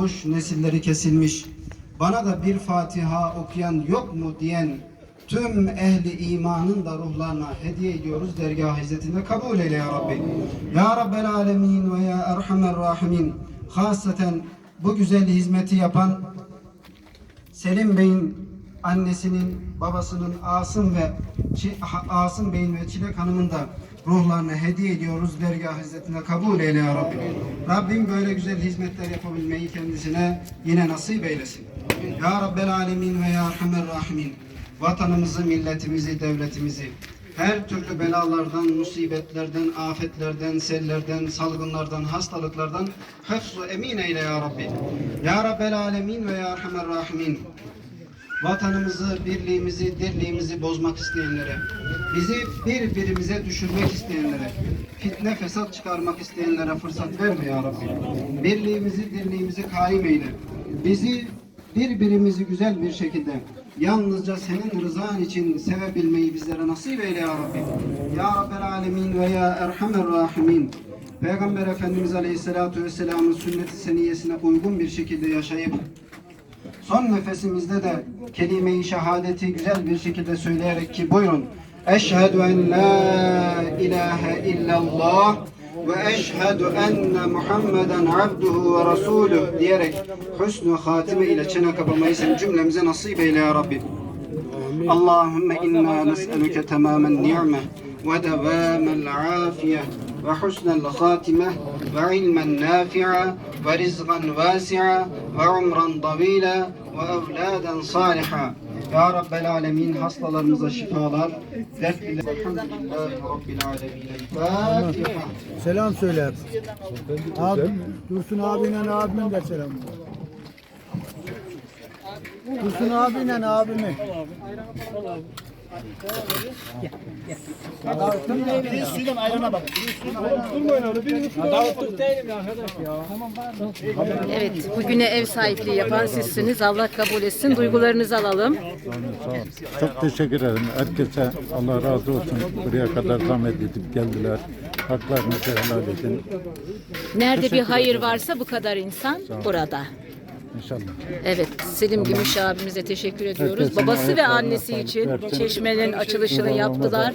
olmuş, nesilleri kesilmiş. Bana da bir Fatiha okuyan yok mu diyen tüm ehli imanın da ruhlarına hediye ediyoruz dergah izzetinde kabul eyle ya Rabbi. Ya Rabbel Alemin ve ya Erhamer Rahimin. Hasreten bu güzel hizmeti yapan Selim Bey'in annesinin, babasının Asım ve Asım Bey'in ve Çilek Hanım'ın da ruhlarına hediye ediyoruz. Dergah hizmetine kabul eyle ya Rabbi. Rabbim böyle güzel hizmetler yapabilmeyi kendisine yine nasip eylesin. Ya Rabbel Alemin ve Ya Erhamer Rahimin. Vatanımızı, milletimizi, devletimizi her türlü belalardan, musibetlerden, afetlerden, sellerden, salgınlardan, hastalıklardan hıfzu emin eyle ya Rabbi. Ya Rabbel Alemin ve Ya Erhamer Rahimin vatanımızı, birliğimizi, dirliğimizi bozmak isteyenlere, bizi birbirimize düşürmek isteyenlere, fitne fesat çıkarmak isteyenlere fırsat verme ya Rabbi. Birliğimizi, dirliğimizi kaim eyle. Bizi birbirimizi güzel bir şekilde yalnızca senin rızan için sevebilmeyi bizlere nasip eyle ya Rabbi. Ya Rabbel Alemin ve ya Erhamer Rahimin. Peygamber Efendimiz Aleyhisselatü Vesselam'ın sünnet-i seniyesine uygun bir şekilde yaşayıp son nefesimizde de kelime-i şehadeti güzel bir şekilde söyleyerek ki buyurun. Eşhedü en la ilahe illallah ve eşhedü enne Muhammeden abduhu ve rasuluh diyerek hüsnü hatime ile çene kapamayı sen cümlemize nasip eyle ya Rabbi. Allahümme inna nes'eluke tamamen ni'me ve devamel afiyet وحسن الخاتمة وعلما نافعا ورزقا واسعا وعمرا طويلا وأولادا صالحا Ya Rabbel Alemin hastalarımıza şifalar, dertliler. Elhamdülillahi Rabbil Alemin. Fatiha. Selam söyle. Abi, Dursun abiyle abimin de selam. Dursun abiyle abimi. Evet, bugüne ev sahipliği yapan sizsiniz. Allah kabul etsin. Duygularınızı alalım. Çok teşekkür ederim. Herkese Allah razı olsun. Buraya kadar zahmet edip geldiler. Haklarınızı helal edin. Nerede bir hayır varsa bu kadar insan burada. İnşallah. Evet, Selim Gümüş abimize teşekkür ediyoruz. Herkesin Babası ve ayaklarına annesi sağlık için versin. çeşmenin açılışını yaptılar.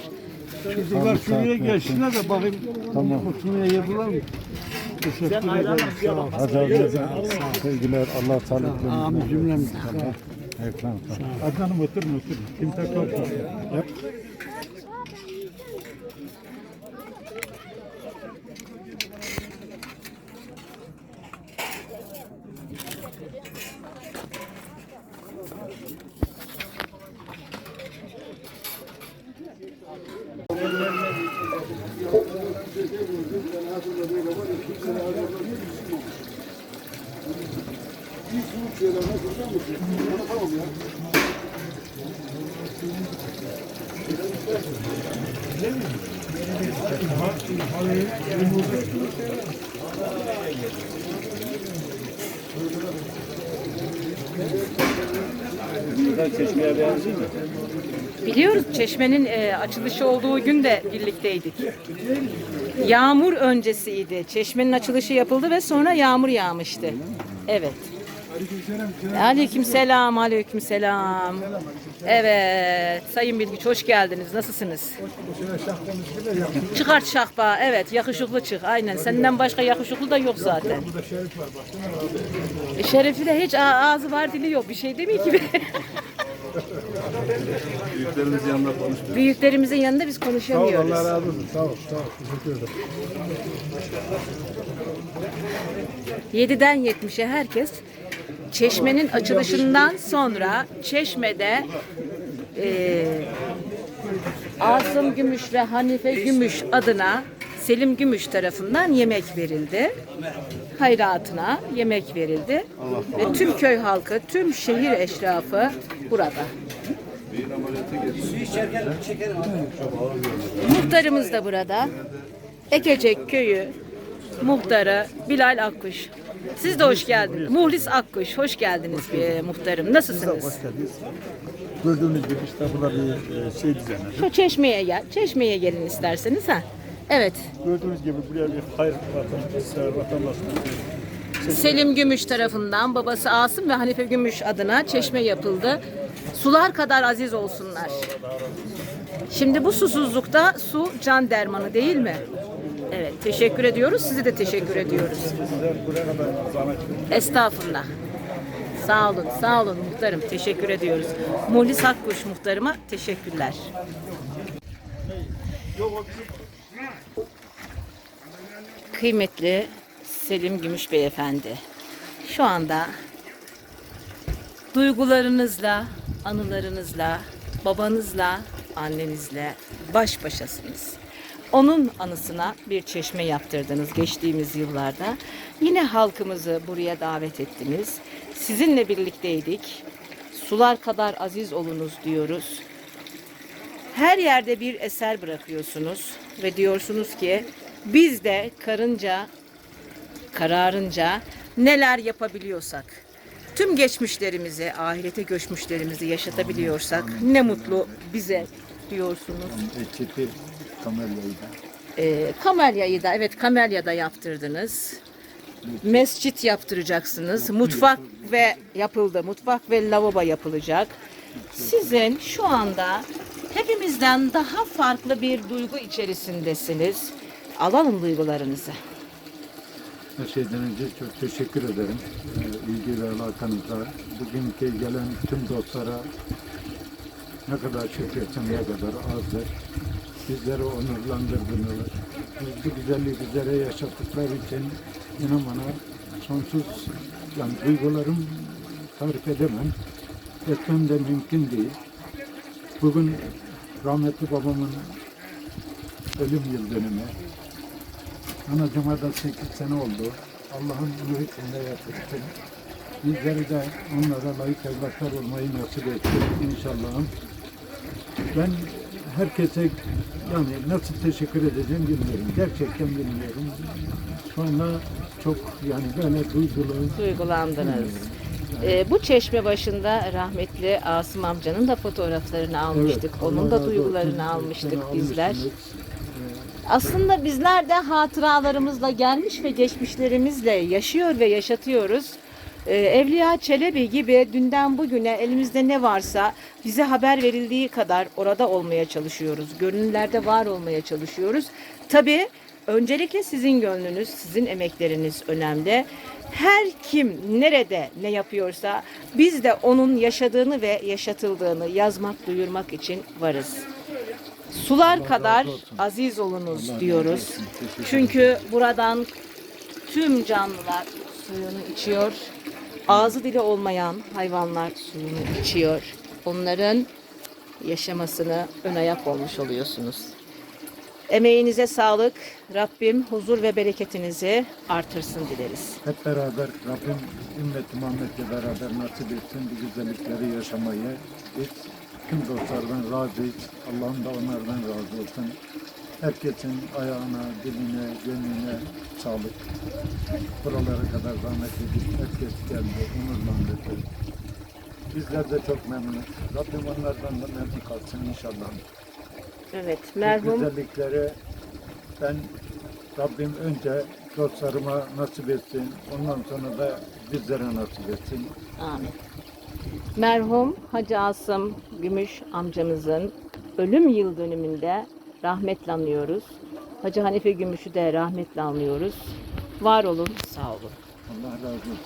Kızlar şuraya gelsinler de bakayım. Tamam. Oturmaya yer bular mı? Teşekkür ederim. Sağ ol. Hazırınıza sevgiler. Allah sağlıklı. Amin cümlemiz. Ayaklarına sağlık. Adnan'ım oturma oturma. Kim takar? Biliyoruz çeşmenin e, açılışı olduğu gün de birlikteydik. Yağmur öncesiydi. Çeşmenin açılışı yapıldı ve sonra yağmur yağmıştı. Evet. Aleyküm selam, aleyküm selam. Evet, Sayın Bilgiç hoş geldiniz. Nasılsınız? Çıkart şahba, evet yakışıklı çık. Aynen, senden başka yakışıklı da yok zaten. E, Şerefli de hiç ağzı var dili yok. Bir şey demiyor ki. Büyüklerimizin yanında konuştuk. Büyüklerimizin yanında biz konuşamıyoruz. Allah razı olsun. Sağ ol. Sağ ol. Teşekkür ederim. 7'den 70'e herkes çeşmenin açılışından sonra çeşmede eee Asım Gümüş ve Hanife Gümüş adına Selim Gümüş tarafından yemek verildi. Hayratına yemek verildi. Ve tüm köy halkı, tüm şehir eşrafı burada. Muhtarımız da burada. Ekecek köyü muhtarı Bilal Akkuş. Siz de hoş geldiniz. Muhlis Akkuş, hoş geldiniz bir muhtarım. Nasılsınız? geldiniz. Gördüğünüz gibi işte burada bir e, şey düzenledik. Şu çeşmeye gel. Çeşmeye gelin isterseniz ha. Evet. Gördüğünüz gibi buraya bir hayır vatandaşlar, vatandaşlar Selim Gümüş tarafından babası Asım ve Hanife Gümüş adına çeşme yapıldı. Sular kadar aziz olsunlar. Şimdi bu susuzlukta su can dermanı değil mi? Evet teşekkür ediyoruz. Size de teşekkür ediyoruz. Estağfurullah. Sağ olun, sağ olun muhtarım. Teşekkür ediyoruz. Muhlis Akkuş muhtarıma teşekkürler. Kıymetli Selim Gümüş Beyefendi, şu anda duygularınızla, anılarınızla, babanızla, annenizle baş başasınız. Onun anısına bir çeşme yaptırdınız geçtiğimiz yıllarda. Yine halkımızı buraya davet ettiniz. Sizinle birlikteydik. Sular kadar aziz olunuz diyoruz. Her yerde bir eser bırakıyorsunuz ve diyorsunuz ki biz de karınca kararınca neler yapabiliyorsak, tüm geçmişlerimizi, ahirete göçmüşlerimizi yaşatabiliyorsak ne mutlu bize diyorsunuz. Eçiti Kamelya'yı Ee, Kamelya'yı da evet Kamelya'da yaptırdınız. Mescit yaptıracaksınız. Mutfak ve yapıldı. Mutfak ve lavabo yapılacak. Sizin şu anda hepimizden daha farklı bir duygu içerisindesiniz. Alalım duygularınızı. Her şeyden önce çok teşekkür ederim. Ee, ilgi ve alakanızla. Bugünkü gelen tüm dostlara ne kadar şükretsem ne kadar azdır. Bizleri onurlandırdınız. Biz bu güzelliği bizlere yaşattıkları için inan bana sonsuz yani duygularım tarif edemem. Etmem de mümkün değil. Bugün rahmetli babamın ölüm yıl dönümü. Anacıma da 8 sene oldu. Allah'ın bunu içinde yapıştı. Bizleri de onlara layık evlatlar olmayı nasip etti inşallah. Ben herkese yani nasıl teşekkür edeceğim bilmiyorum. Gerçekten bilmiyorum. Sonra çok yani böyle duygulu. Duygulandınız. Ee, bu çeşme başında rahmetli Asım amcanın da fotoğraflarını almıştık. Evet, Onun da duygularını almıştık bizler. almışsınız. Aslında bizler de hatıralarımızla gelmiş ve geçmişlerimizle yaşıyor ve yaşatıyoruz. Ee, Evliya Çelebi gibi dünden bugüne elimizde ne varsa bize haber verildiği kadar orada olmaya çalışıyoruz. Gönüllerde var olmaya çalışıyoruz. Tabii öncelikle sizin gönlünüz, sizin emekleriniz önemli. Her kim nerede ne yapıyorsa biz de onun yaşadığını ve yaşatıldığını yazmak, duyurmak için varız. Sular kadar aziz olunuz diyoruz. Çünkü buradan tüm canlılar suyunu içiyor. Ağzı dili olmayan hayvanlar suyunu içiyor. Onların yaşamasını ön ayak olmuş oluyorsunuz. Emeğinize sağlık. Rabbim huzur ve bereketinizi artırsın dileriz. Hep beraber Rabbim ümmeti Muhammed'le beraber nasip etsin bu güzellikleri yaşamayı. Biz tüm dostlardan razıyız. Allah'ım da onlardan razı olsun. Herkesin ayağına, diline, gönlüne sağlık. Buralara kadar zahmet edip herkes geldi, onurlandırdı. Bizler de çok memnunuz. Rabbim onlardan da memnun kalsın inşallah. Evet, Bu merhum güzellikleri ben Rabbim önce dostlarıma nasip etsin. Ondan sonra da bizlere nasip etsin. Amin. Merhum Hacı Asım Gümüş amcamızın ölüm yıl dönümünde rahmetle anıyoruz. Hacı Hanife Gümüş'ü de rahmetle anıyoruz. Var olun, sağ olun. Allah razı olsun.